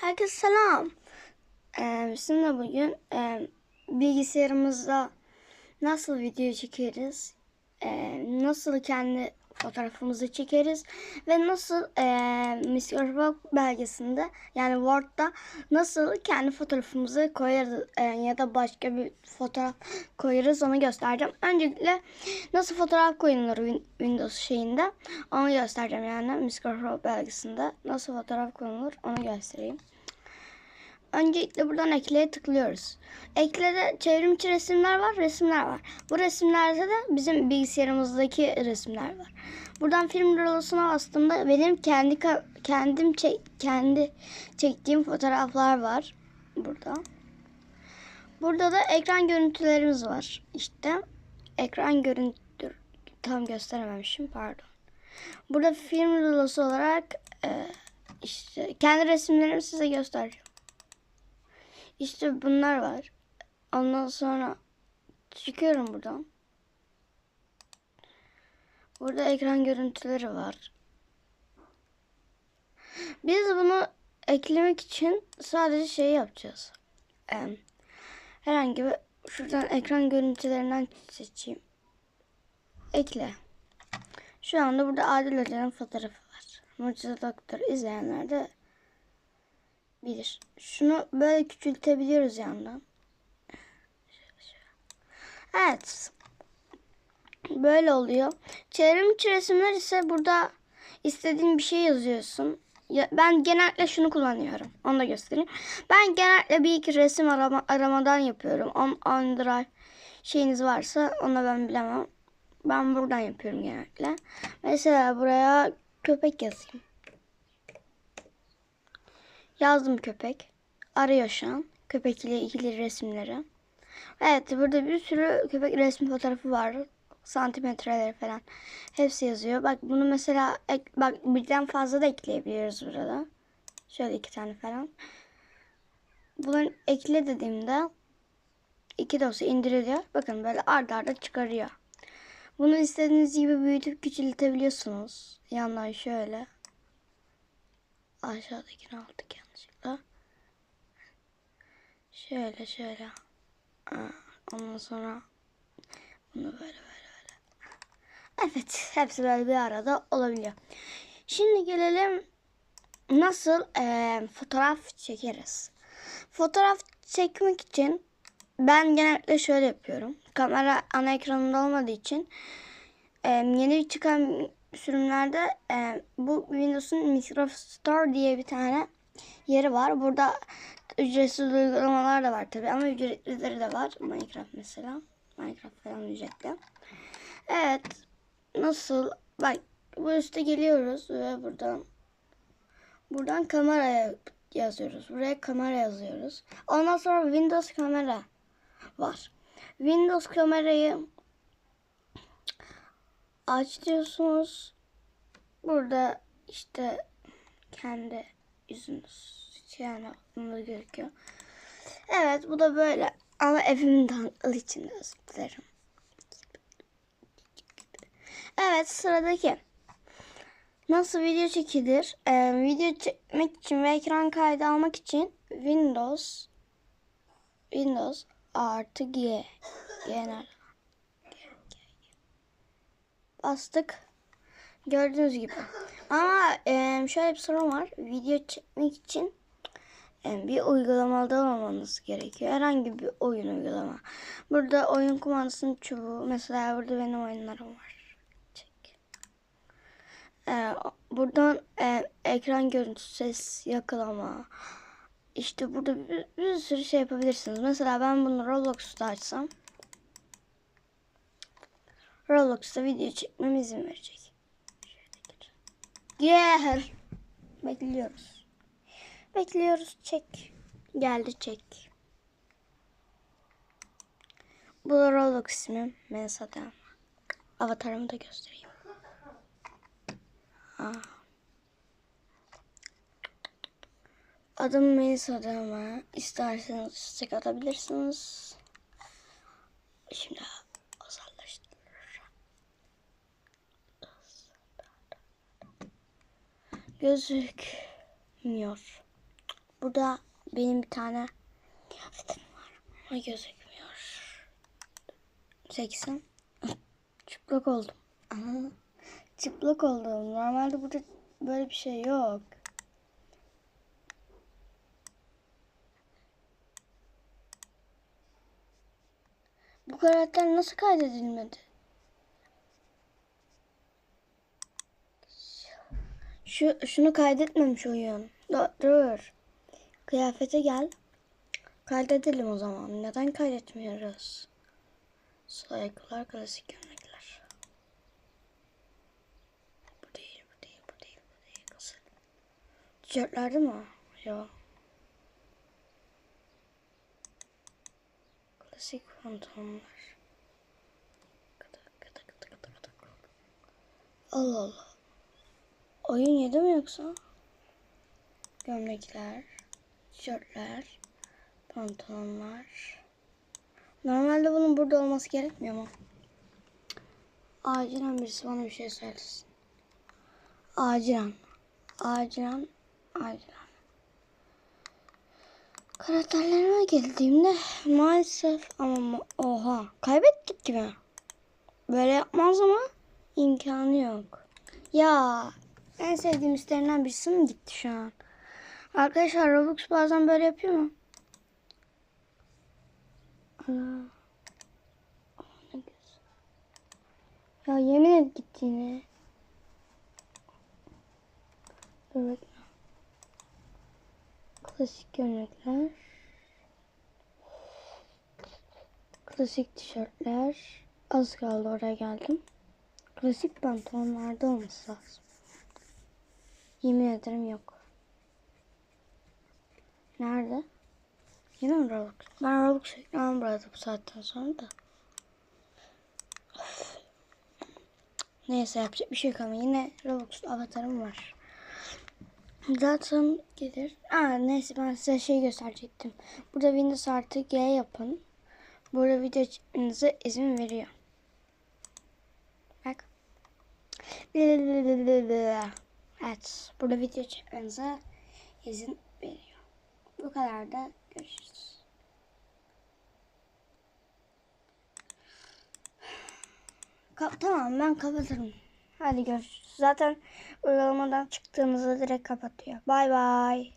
Herkese selam. Ee, şimdi bugün e, bilgisayarımızda nasıl video çekeriz, e, nasıl kendi fotoğrafımızı çekeriz ve nasıl e, Microsoft belgesinde yani Word'da nasıl kendi fotoğrafımızı koyarız e, ya da başka bir fotoğraf koyarız onu göstereceğim. Öncelikle nasıl fotoğraf koyulur Win- Windows şeyinde onu göstereceğim yani Microsoft belgesinde nasıl fotoğraf koyulur onu göstereyim. Öncelikle buradan ekleye tıklıyoruz. Eklede çevrimiçi resimler var, resimler var. Bu resimlerde de bizim bilgisayarımızdaki resimler var. Buradan film rolosuna bastığımda benim kendi kendim çek kendi çektiğim fotoğraflar var burada. Burada da ekran görüntülerimiz var. İşte ekran görüntü tam gösterememişim pardon. Burada film rulosu olarak e, işte kendi resimlerimi size göstereceğim. İşte bunlar var. Ondan sonra çıkıyorum buradan. Burada ekran görüntüleri var. Biz bunu eklemek için sadece şey yapacağız. Ee, herhangi bir şuradan ekran görüntülerinden seçeyim. Ekle. Şu anda burada Adil Hoca'nın fotoğrafı var. Mucize Doktor izleyenler de bilir. Şunu böyle küçültebiliyoruz yandan. Evet. Böyle oluyor. Çevrim içi resimler ise burada istediğin bir şey yazıyorsun. Ya, ben genellikle şunu kullanıyorum. Onu da göstereyim. Ben genellikle bir iki resim arama, aramadan yapıyorum. On, on şeyiniz varsa onu ben bilemem. Ben buradan yapıyorum genellikle. Mesela buraya köpek yazayım. Yazdım köpek. Arıyor şu an. Köpek ile ilgili resimleri. Evet burada bir sürü köpek resmi fotoğrafı var. Santimetreleri falan. Hepsi yazıyor. Bak bunu mesela ek- bak birden fazla da ekleyebiliyoruz burada. Şöyle iki tane falan. Bunun ekle dediğimde iki dosya indiriliyor. Bakın böyle arda arda çıkarıyor. Bunu istediğiniz gibi büyütüp küçültebiliyorsunuz. Yandan şöyle. Aşağıdakini aldık yanlışlıkla. Şöyle şöyle. Ondan sonra bunu böyle böyle böyle. Evet. Hepsi böyle bir arada olabiliyor. Şimdi gelelim nasıl eee, fotoğraf çekeriz. Fotoğraf çekmek için ben genellikle şöyle yapıyorum. Kamera ana ekranında olmadığı için e, yeni çıkan sürümlerde e, bu Windows'un Microsoft Store diye bir tane yeri var. Burada ücretsiz uygulamalar da var tabi ama ücretlileri de var. Minecraft mesela. Minecraft falan ücretli. Evet. Nasıl? Bak bu üste geliyoruz ve buradan buradan kameraya yazıyoruz. Buraya kamera yazıyoruz. Ondan sonra Windows kamera var. Windows kamerayı aç diyorsunuz. Burada işte kendi yüzünüz yani bunu gözüküyor. Evet bu da böyle ama evimin dangalı içinde özür dilerim. Evet sıradaki. Nasıl video çekilir? Ee, video çekmek için ve ekran kaydı almak için Windows Windows artı G genel bastık. Gördüğünüz gibi. Ama e, şöyle bir sorun var. Video çekmek için e, bir uygulamada olmanız gerekiyor. Herhangi bir oyun uygulama. Burada oyun kumandasının çubuğu. Mesela burada benim oyunlarım var. Çek. E, buradan e, ekran görüntüsü, ses yakalama. İşte burada bir, bir sürü şey yapabilirsiniz. Mesela ben bunu Roblox'ta açsam. Roblox'ta video çekmeme izin verecek. Gel. Bekliyoruz. Bekliyoruz. Çek. Geldi çek. Bu Roblox ismim. Mensa'dan. Avatarımı da göstereyim. Aa. Adım Melisa'da ama isterseniz istek atabilirsiniz. Şimdi özelleştirir. Gözükmüyor. burada benim bir tane kıyafetim var. Ama gözükmüyor. Çeksin. Çıplak oldum. Aha. Çıplak oldum. Normalde burada böyle bir şey yok. Bu karakter nasıl kaydedilmedi? Şu şunu kaydetmemiş oyun. Dur. Kıyafete gel. Kaydedelim o zaman. Neden kaydetmiyoruz? Saygılar klasik gömlekler. Bu değil, bu değil, bu değil, bu değil. Tişörtlerde mi? Yok. Klasik pantolonlar. Allah Allah. Oyun yedi mi yoksa? Gömlekler, tişörtler, pantolonlar. Normalde bunun burada olması gerekmiyor mu? Acilen birisi bana bir şey söylesin. Acilen. Acilen. Acilen. Karakterlerime geldiğimde maalesef ama ma- oha kaybettik gibi. Böyle yapmaz ama imkanı yok. Ya en sevdiğim işlerinden birisi mi gitti şu an? Arkadaşlar Roblox bazen böyle yapıyor mu? Ana. Ya yemin et gitti yine. Dur bekle. Klasik gömlekler. Klasik tişörtler. Az kaldı oraya geldim. Klasik pantolonlarda olması lazım. Yemin ederim yok. Nerede? Yine mi Roblox? Ben Roblox yüklemem burada bu saatten sonra da. Öf. Neyse yapacak bir şey yok ama yine Roblox avatarım var. Zaten gelir. Aa, neyse ben size şey gösterecektim. Burada Windows artı G yapın. Burada video çekmenize izin veriyor. Bak. Evet. Burada video çekmenize izin veriyor. Bu kadar da görüşürüz. Ka- tamam ben kapatırım. Hadi görüşürüz. Zaten uygulamadan çıktığımızda direkt kapatıyor. Bay bay.